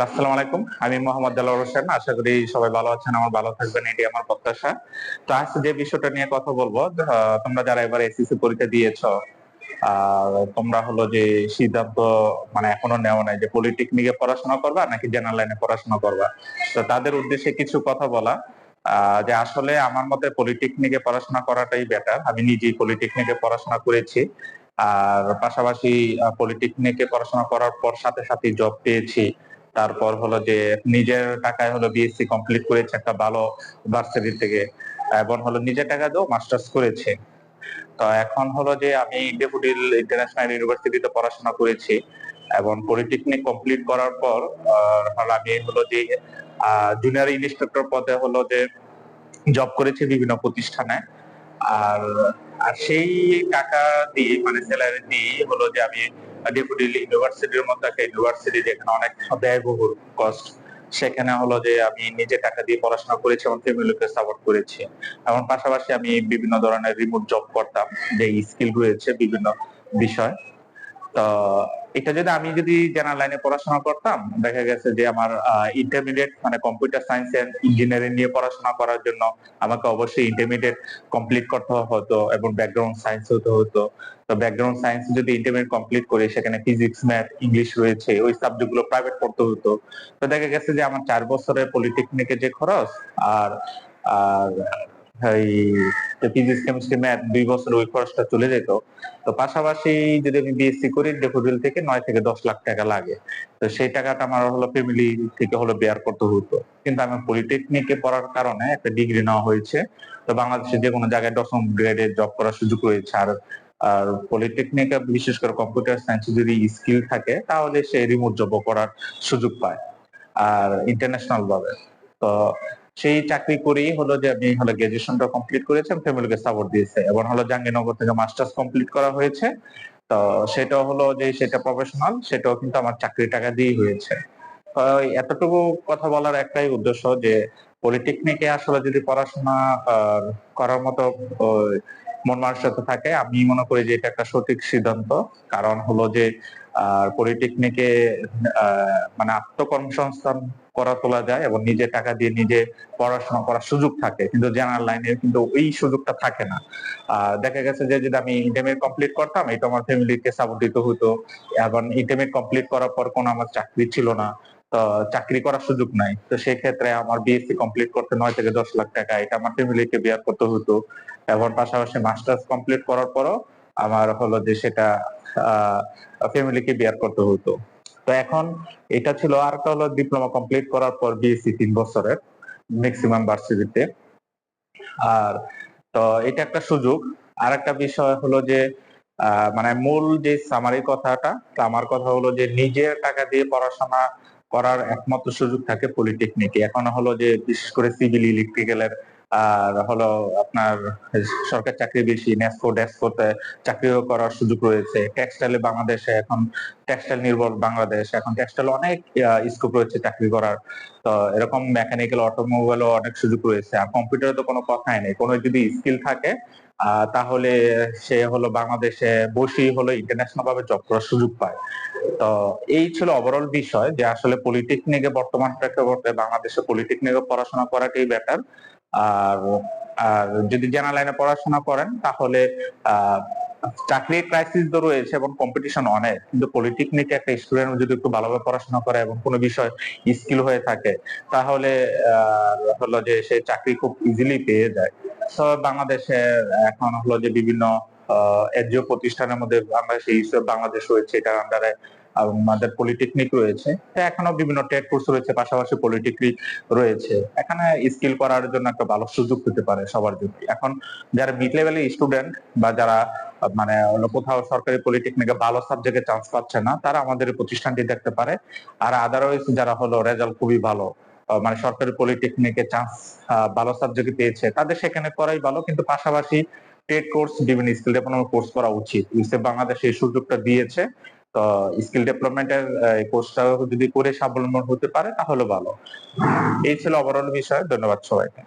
আসসালামু আলাইকুম। আমি মোহাম্মদ দেলোয়ার হোসেন। আশা করি সবাই ভালো আছেন, আমার ভালো থাকবেন, এটি আমার প্রত্যাশা। তো আজ যে বিষয়টা নিয়ে কথা বলব তোমরা যারা এবার এসএসসি পরীক্ষা দিয়েছ তোমরা হলো যে সিদ্ধান্ত মানে এখনও নেওয়া নাই যে পলিটেকনিকে পড়াশোনা করবা নাকি জেনারেল লাইনে পড়াশোনা করবা। তো তাদের উদ্দেশ্যে কিছু কথা বলা যে আসলে আমার মতে পলিটেকনিকে পড়াশোনা করাটাই বেটার আমি নিজেই পলিটেকনিকে পড়াশোনা করেছি, আর পাশাপাশি পলিটেকনিকে পড়াশোনা করার পর সাথে সাথে জব পেয়েছি। তারপর হলো যে নিজের টাকায় হলো বিএসসি কমপ্লিট করেছে একটা ভালো ভার্সিটি থেকে। এবং হলো নিজের টাকা দিয়েও মাস্টার্স করেছে। তো এখন হলো যে আমি ডেপুটিল ইন্টারন্যাশনাল ইউনিভার্সিটিতে পড়াশোনা করেছি এবং পলিটেকনিক কমপ্লিট করার পর হলো আমি হলো যে জুনিয়র ইনস্ট্রাক্টর পদে হলো যে জব করেছি বিভিন্ন প্রতিষ্ঠানে। আর সেই টাকা দিয়ে মানে স্যালারি দিয়ে হলো যে আমি ডেপুটি ইউনিভার্সিটির মতো একটা ইউনিভার্সিটি যেখানে অনেক ব্যয়বহুল কস্ট সেখানে হলো যে আমি নিজে টাকা দিয়ে পড়াশোনা করেছি এবং ফ্যামিলিকে সাপোর্ট করেছি। এবং পাশাপাশি আমি বিভিন্ন ধরনের রিমোট জব করতাম। যে স্কিল রয়েছে বিভিন্ন বিষয়। তো এটা যদি আমি যদি জেনারেল লাইনে পড়াশোনা করতাম, দেখা গেছে যে আমার ইন্টারমিডিয়েট মানে কম্পিউটার সায়েন্স এন্ড ইঞ্জিনিয়ারিং নিয়ে পড়াশোনা করার জন্য আমাকে অবশ্যই ইন্টারমিডিয়েট কমপ্লিট করতে হতো এবং ব্যাকগ্রাউন্ড সায়েন্স হতে হতো। তো ব্যাকগ্রাউন্ড সায়েন্স যদি ইন্টারমিডিয়েট কমপ্লিট করি, সেখানে ফিজিক্স ম্যাথ ইংলিশ রয়েছে, ওই সাবজেক্টগুলো প্রাইভেট পড়তে হতো। তো দেখা গেছে যে আমার চার বছরের পলিটেকনিকের যে খরচ, আর আর এই ফিজিক্স কেমিস্ট্রি ম্যাথ দুই বছর ওই খরচটা চলে যেত। তো পাশাপাশি যদি আমি বিএসসি করি থেকে নয় থেকে দশ লাখ টাকা লাগে। তো সেই টাকাটা আমার হলো ফ্যামিলি থেকে হলো বেয়ার করতে হতো। কিন্তু আমি পলিটেকনিকে পড়ার কারণে একটা ডিগ্রি নেওয়া হয়েছে। তো বাংলাদেশে যে কোনো জায়গায় দশম গ্রেডে জব করার সুযোগ রয়েছে। আর আর পলিটেকনিকে বিশেষ করে কম্পিউটার সায়েন্স যদি স্কিল থাকে, তাহলে সে রিমোট জব করার সুযোগ পায়। আর ইন্টারন্যাশনাল ভাবে। তো সেই চাকরি করেই হলো যে আমি হলো গ্রাজুয়েশনটা কমপ্লিট করেছি ফ্যামিলিকে সাপোর্ট দিয়েছে এবং হলো জাহাঙ্গীরনগর থেকে মাস্টার্স কমপ্লিট করা হয়েছে। তো সেটা হলো যে সেটা প্রফেশনাল সেটাও কিন্তু আমার চাকরি টাকা দিয়েই হয়েছে। এতটুকু কথা বলার একটাই উদ্দেশ্য যে পলিটেকনিকে আসলে যদি পড়াশোনা করার মতো মন মানসিকতা থাকে, আমি মনে করি যে এটা একটা সঠিক সিদ্ধান্ত। কারণ হলো যে পলিটেকনিকে মানে আত্মকর্মসংস্থান করা তোলা যায় এবং নিজে টাকা দিয়ে নিজে পড়াশোনা করার সুযোগ থাকে। কিন্তু জেনারেল লাইনে কিন্তু ওই সুযোগটা থাকে না। দেখা গেছে যে, যদি আমি ইন্টারমিডিয়েট কমপ্লিট করতাম এটা আমার ফ্যামিলিকে সাপোর্ট দিতে হতো। এবং ইন্টারমিডিয়েট কমপ্লিট করার পর কোনো আমার চাকরি ছিল না। চাকরি করার সুযোগ নাই। তো সেই ক্ষেত্রে আমার বিএসসি কমপ্লিট করতে নয় থেকে দশ লাখ টাকা, এটা আমার ফ্যামিলিকে বিয়ার করতে হতো। এবং পাশাপাশি মাস্টার্স কমপ্লিট করার পরও আমার হলো যে সেটা ফ্যামিলিকে বিয়ার করতে হতো। তো এখন এটা ছিল আর একটা হলো ডিপ্লোমা কমপ্লিট করার পর বিএসসি তিন বছরের ম্যাক্সিমাম ভার্সিটিতে আর তো এটা একটা সুযোগ। আর একটা বিষয় হলো যে মানে মূল যে সামারি কথাটা আমার কথা হলো যে নিজের টাকা দিয়ে পড়াশোনা করার একমাত্র সুযোগ থাকে পলিটেকনিকে এখন হলো যে বিশেষ করে সিভিল ইলেকট্রিক্যালের আর হলো আপনার সরকার চাকরি বেশি নেসকো ডেস্কোতে চাকরিও করার সুযোগ রয়েছে। টেক্সটাইলে বাংলাদেশে এখন টেক্সটাইল নির্ভর বাংলাদেশ। এখন টেক্সটাইল অনেক স্কোপ রয়েছে চাকরি করার। তো এরকম মেকানিক্যাল অটোমোবাইলও অনেক সুযোগ রয়েছে। আর কম্পিউটারে তো কোনো কথাই নেই। কোনো যদি স্কিল থাকে তাহলে সে হলো বাংলাদেশে বসেই হলো ইন্টারন্যাশনাল ভাবে জব করার সুযোগ পায়। তো এই ছিল ওভারঅল বিষয় যে আসলে পলিটেকনিকে বর্তমান প্রেক্ষাপটে বাংলাদেশে পলিটেকনিকে পড়াশোনা করাটাই বেটার আর যদি জেনারেল লাইনে পড়াশোনা করেন, তাহলে চাকরির ক্রাইসিস তো রয়েছে এবং কম্পিটিশন অনেক। কিন্তু পলিটেকনিকে একটা স্টুডেন্ট যদি একটু ভালোভাবে পড়াশোনা করে এবং কোনো বিষয় স্কিল হয়ে থাকে, তাহলে হলো যে সে চাকরি খুব ইজিলি পেয়ে যায়। তো বাংলাদেশে এখন হলো যে বিভিন্ন এনজিও প্রতিষ্ঠানের মধ্যে ইউসিএফ বাংলাদেশ রয়েছে এটার আন্ডারে আমাদের পলিটেকনিক রয়েছে। এখনও বিভিন্ন টেট কোর্স রয়েছে, পাশাপাশি পলিটেকনিক রয়েছে। এখানে স্কিল করার জন্য একটা ভালো সুযোগ হতে পারে সবার জন্য। এখন যারা মিড লেভেলের স্টুডেন্ট বা যারা মানে কোথাও সরকারি পলিটেকনিকে ভালো সাবজেক্টে চান্স পাচ্ছে না, তারা আমাদের প্রতিষ্ঠানটি দেখতে পারে। আর আদারওয়াইজ যারা হলো রেজাল্ট খুবই ভালো মানে সরকারি পলিটেকনিকে চান্স ভালো সাবজেক্টে পেয়েছে, তাদের সেখানে করাই ভালো। কিন্তু পাশাপাশি টেট কোর্স বিভিন্ন স্কিল ডেভেলপমেন্ট কোর্স করা উচিত। ইউসেফ বাংলাদেশ এই সুযোগটা দিয়েছে। তো স্কিল ডেভেলপমেন্টের কোর্সটা যদি করে স্বাবলম্বন হতে পারে, তাহলে ভালো। এই ছিল ওভারঅল বিষয়। ধন্যবাদ সবাইকে।